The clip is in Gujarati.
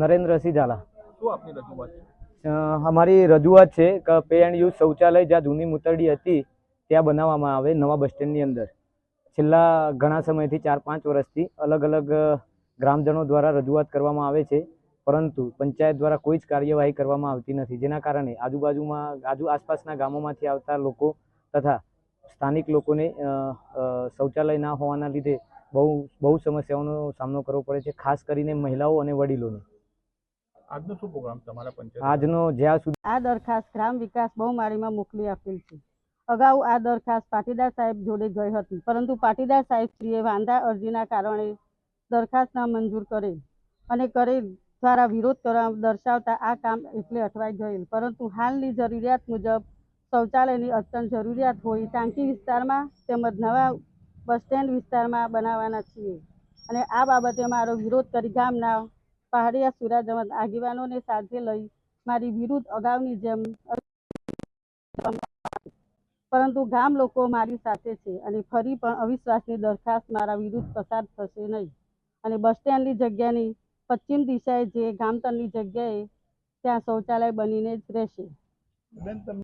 નરેન્દ્રસિંહ ઝાલા. શું આપની રજૂઆત અમારી રજૂઆત છે કે પે એન્ડ યુઝ શૌચાલય જ્યાં જૂની મુતરડી હતી ત્યાં બનાવવામાં આવે નવા બસ સ્ટેન્ડની અંદર. છેલ્લા ઘણા સમયથી ચાર પાંચ વર્ષથી અલગ અલગ ગ્રામજનો દ્વારા રજૂઆત કરવામાં આવે છે પરંતુ પંચાયત દ્વારા કોઈ જ કાર્યવાહી કરવામાં આવતી નથી. જેના કારણે આજુબાજુમાં આજુ આસપાસના ગામોમાંથી આવતા લોકો તથા સ્થાનિક લોકોને શૌચાલય ના હોવાના લીધે બહુ બહુ સમસ્યાઓનો સામનો કરવો પડે છે ખાસ કરીને મહિલાઓ અને વડીલોને. આજનો શું પ્રોગ્રામ તમારા પંચાયત આજનો જ્યાં સુધી આ દરખાસ્ત ગ્રામ વિકાસ બહુમાળીમાં મોકલી આપેલ છે. અગાઉ આ દરખાસ્ત પાટીદાર સાહેબ જોડે ગઈ હતી પરંતુ પાટીદાર સાહેબશ્રીએ વાંધા અરજીના કારણે દરખાસ્ત ના મંજૂર કરેલ અને કરેલ દ્વારા વિરોધ કરવા દર્શાવતા આ કામ એટલે અટવાઈ ગયેલ. પરંતુ હાલની જરૂરિયાત મુજબ શૌચાલયની અત્યંત જરૂરિયાત હોય ટાંકી વિસ્તારમાં તેમજ નવા બસ સ્ટેન્ડ વિસ્તારમાં બનાવવાના છીએ. અને આ બાબતે મારો વિરોધ કરી ગામના પહાડિયા સુરાજવંત આગેવાનોને સાથે લઈ મારી વિરુદ્ધ અગાઉની જેમ પરંતુ ગામ લોકો મારી સાથે છે અને ફરી પણ અવિશ્વાસની દરખાસ્ત મારા વિરુદ્ધ પસાર થશે નહીં. અને બસ સ્ટેન્ડની જગ્યાની પશ્ચિમ દિશાએ જે ગામતરની જગ્યાએ ત્યાં શૌચાલય બનીને જ રહેશે.